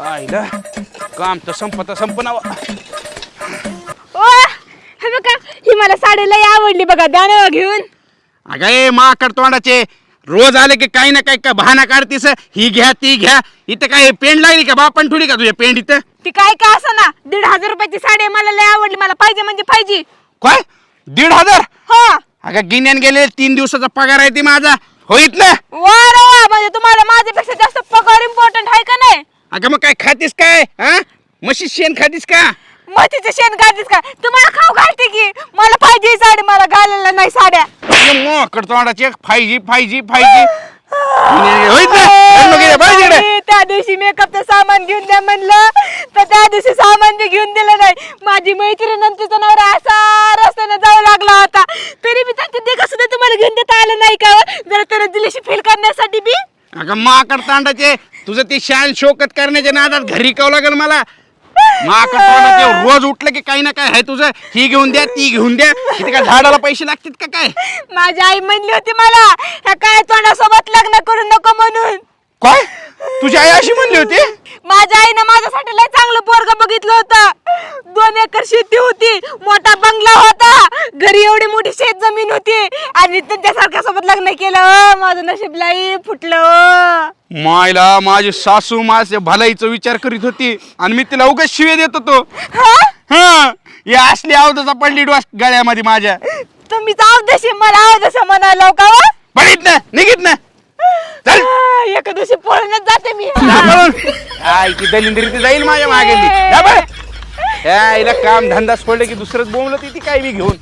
आईला. काम तर संपता संपनावा. ओ हे बघा ही मला साडी लय आवडली बघा ना घेऊन. अगं ए माकड तोंडाचे रोज आले की काही ना काही का बहाना काढतीस? ही घ्या ती घ्या. इथं काय पेंड लागली का? बापण ठुली का तुझ्या पेंड इथं? ती काय का असं ना दीड हजार रुपयाची साडी आहे, मला लय आवडली मला पाहिजे म्हणजे पाहिजे. काय? दीड हजार? हा. अगं गिन्यान गेले तीन दिवसाचा पगार आहे ती माझा. होईत ना? वा रे वा म्हणजे तुम्हाला माझ्यापेक्षा जास्त पगार इम्पॉर्टंट आहे का नाही अगं मग काय खातीस काय हा? म्हशी शेण खातीस का? मतीचं शेण घालतीस का? तुम्हाला खाऊ घालते की? मला पाहिजे साडी मला घालायला नाही साड्या. मोकड तोंडाचे फाय जी फाय जी फाय जी होईत ना? चल मग ये, बस इकडे. मी त्या दिवशी मेकअपचं सामान घेऊन द्या म्हणलं तर त्या दिवशी सामान बी घेऊन दिलं नाही. माझी मैत्रीण आणि तिचा नवरा असा रस्त्याने जाऊ लागला होता. तरी मी त्यांच्या दिगा सुद्धा तुम्हाला घेऊन देता आलं नाही का हो? जरा त्याला दिल्याशी फील करण्यासाठी बी. अगं माकड तांडाचे तुझं ते शान शोकत करण्याच्या नादात घरी काव लागेल मला. माकड रोज उठलं की काही ना काय आहे तुझं. ही घेऊन द्या ती घेऊन द्या. इथे काय झाडाला पैसे लागतात का काय? माझी आई म्हणली होती मला ह्या काय तोंडासोबत लग्न करू नको म्हणून. काय? तुझी आई अशी म्हणली होती? माझ्या आईनं माझ्यासाठी लय चांगलं पोरग बघितलं होतं. दोन एकर शेती होती मोठा बंगला होता घरी एवढी मोठी शेत जमीन होती आणि त्यांच्यासारख्या सोबत लग्न केलं. अं, माझं नशीब लाई फुटलं अं. मायला माझी सासू माझ्या भलाईचा विचार करीत होती आणि मी तिला उगाच शिवे देत होतो हा? हा या असली अवधचा पडली डोस गळ्यामध्ये माझ्या तुम्ही जाऊ देशी मला आवडस म्हणायला का हो? पडित ना निघित ना चल आ, एका दिवशी पळूनच जाते मी जा पळून. काय ती दलिंद्री ती जाईल माझ्या मागे. या हिला काम धंदा सोडलं की दुसरंच बोंबलं ती ती काय बी घेऊन